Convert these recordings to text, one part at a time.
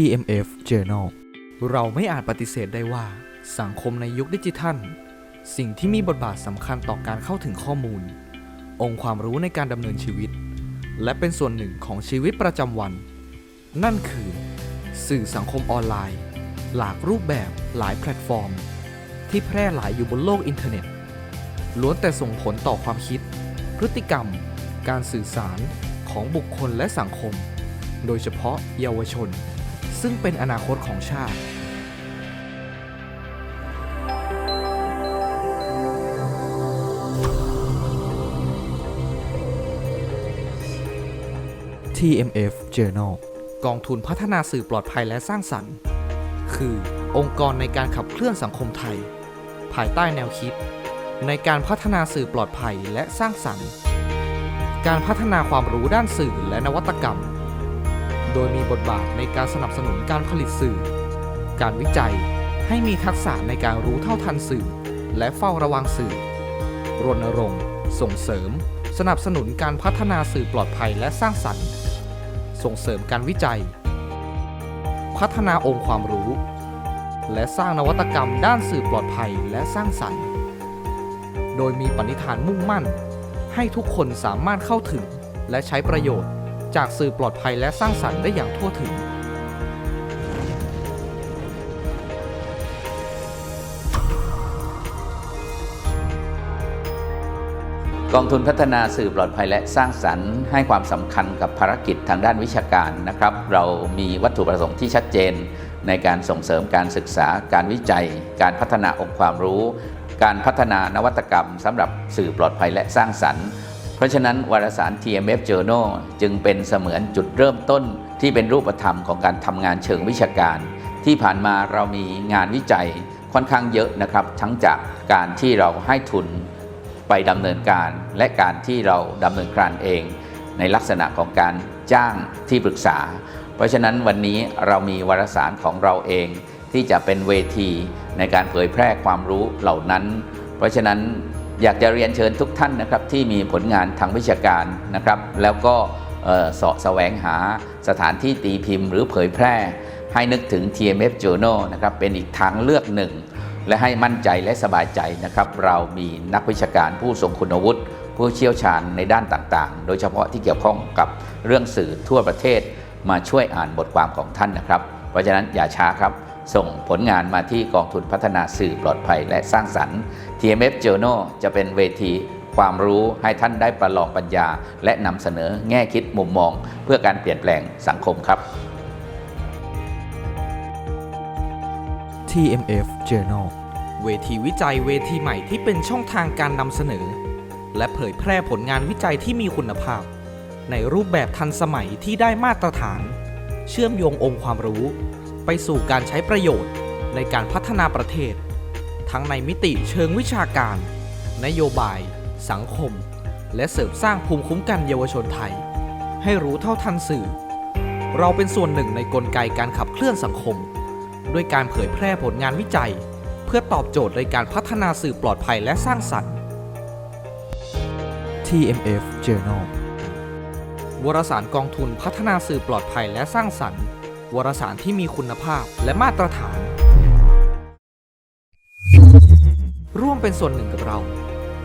TMF Journal เราไม่อาจปฏิเสธได้ว่า สังคมในยุคดิจิทัล สิ่งที่มีบทบาทสำคัญต่อการเข้าถึงข้อมูล องค์ความรู้ในการดำเนินชีวิต และเป็นส่วนหนึ่งของชีวิตประจำวัน นั่นคือ สื่อสังคมออนไลน์ หลากรูปแบบหลายแพลตฟอร์ม ที่แพร่หลายอยู่บนโลกอินเทอร์เน็ตล้วนแต่ส่งผลต่อความคิด พฤติกรรม การสื่อสารของบุคคลและสังคม โดยเฉพาะเยาวชน ซึ่งเป็นอนาคตของชาติ TMF Journal กองทุนพัฒนาสื่อปลอดภัยและสร้างสรรค์ คือองค์กรในการขับเคลื่อนสังคมไทย ภายใต้แนวคิด ในการพัฒนาสื่อปลอดภัยและสร้างสรรค์ การพัฒนาความรู้ด้านสื่อและนวัตกรรม โดยมีบทบาทในการสนับสนุนการผลิตสื่อ การวิจัยให้มีทักษะในการรู้เท่าทันสื่อ และเฝ้าระวังสื่อ รณรงค์ ส่งเสริม สนับสนุนการพัฒนาสื่อปลอดภัยและสร้างสรรค์ ส่งเสริมการวิจัย พัฒนาองค์ความรู้ และสร้างนวัตกรรมด้านสื่อปลอดภัยและสร้างสรรค์ โดยมีปณิธานมุ่งมั่น ให้ทุกคนสามารถเข้าถึงและใช้ประโยชน์ จากสื่อปลอดภัยและสร้างสรรค์ได้อย่างทั่วถึง กองทุนพัฒนาสื่อปลอดภัยและสร้างสรรค์ ให้ความสำคัญกับภารกิจทางด้านวิชาการนะครับ เรามีวัตถุประสงค์ที่ชัดเจน ในการส่งเสริมการศึกษา การวิจัย การพัฒนาองค์ความรู้ การพัฒนานวัตกรรมสำหรับสื่อปลอดภัยและสร้างสรรค์ เพราะฉะนั้นวารสาร TMF Journal จึงเป็นเสมือนจุดเริ่มต้นที่เป็นรูปธรรมของการทำงานเชิงวิชาการ ที่ผ่านมาเรามีงานวิจัยค่อนข้างเยอะนะครับ ทั้งจากการที่เราให้ทุนไปดำเนินการ และการที่เราดำเนินการเอง ในลักษณะของการจ้างที่ปรึกษา เพราะฉะนั้นวันนี้เรามีวารสารของเราเอง ที่จะเป็นเวทีในการเผยแพร่ความรู้เหล่านั้น เพราะฉะนั้น อยากจะเรียนเชิญทุกท่านนะครับที่มีผลงานทางวิชาการนะครับ แล้วก็เสาะแสวงหาสถานที่ตีพิมพ์หรือเผยแพร่ ให้นึกถึง TMF Journal นะครับเป็นอีกทางเลือกหนึ่ง และให้มั่นใจและสบายใจนะครับ เรามีนักวิชาการผู้ทรงคุณวุฒิผู้เชี่ยวชาญในด้านต่างๆ โดยเฉพาะที่เกี่ยวข้องกับเรื่องสื่อทั่วประเทศมาช่วยอ่านบทความของท่านนะครับ เพราะฉะนั้นอย่าช้าครับ ส่งผลงานมาที่กองทุนพัฒนาสื่อปลอดภัยและสร้างสรรค์ TMF Journal จะเป็นเวทีความรู้ให้ท่านได้ประลองปัญญา และนำเสนอแง่คิดมุมมอง เพื่อการเปลี่ยนแปลงสังคมครับ TMF Journal เวทีวิจัยเวทีใหม่ที่เป็นช่องทางการนำเสนอ และเผยแพร่ผลงานวิจัยที่มีคุณภาพ ในรูปแบบทันสมัยที่ได้มาตรฐาน เชื่อมโยงองค์ความรู้ ไปสู่การใช้ประโยชน์ในการพัฒนาประเทศ ทั้งในมิติเชิงวิชาการ นโยบาย สังคม และเสริมสร้างภูมิคุ้มกันเยาวชนไทย ให้รู้เท่าทันสื่อ เราเป็นส่วนหนึ่งในกลไกการขับเคลื่อนสังคม ด้วยการเผยแพร่ผลงานวิจัย เพื่อตอบโจทย์ในการพัฒนาสื่อปลอดภัยและสร้างสรรค์ TMF Journal วารสารกองทุนพัฒนาสื่อปลอดภัยและสร้างสรรค์ วารสารที่มีคุณภาพและมาตรฐาน ร่วมเป็นส่วนหนึ่งกับเรา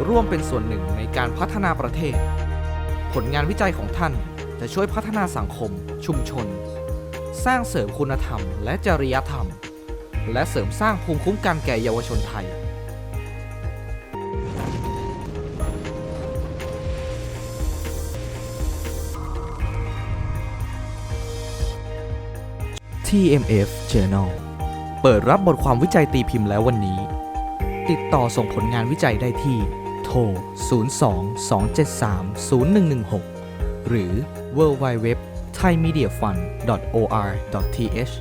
ร่วมเป็นส่วนหนึ่งในการพัฒนาประเทศ ผลงานวิจัยของท่านจะช่วยพัฒนาสังคม ชุมชน สร้างเสริมคุณธรรม และจริยธรรม และเสริมสร้างภูมิคุ้มกันแก่เยาวชนไทย TMF Journal เปิดรับบทความวิจัยตีพิมพ์แล้ววันนี้ ติดต่อส่งผลงานวิจัยได้ที่ โทร 02-273-0116 หรือ www thaimediafund.or.th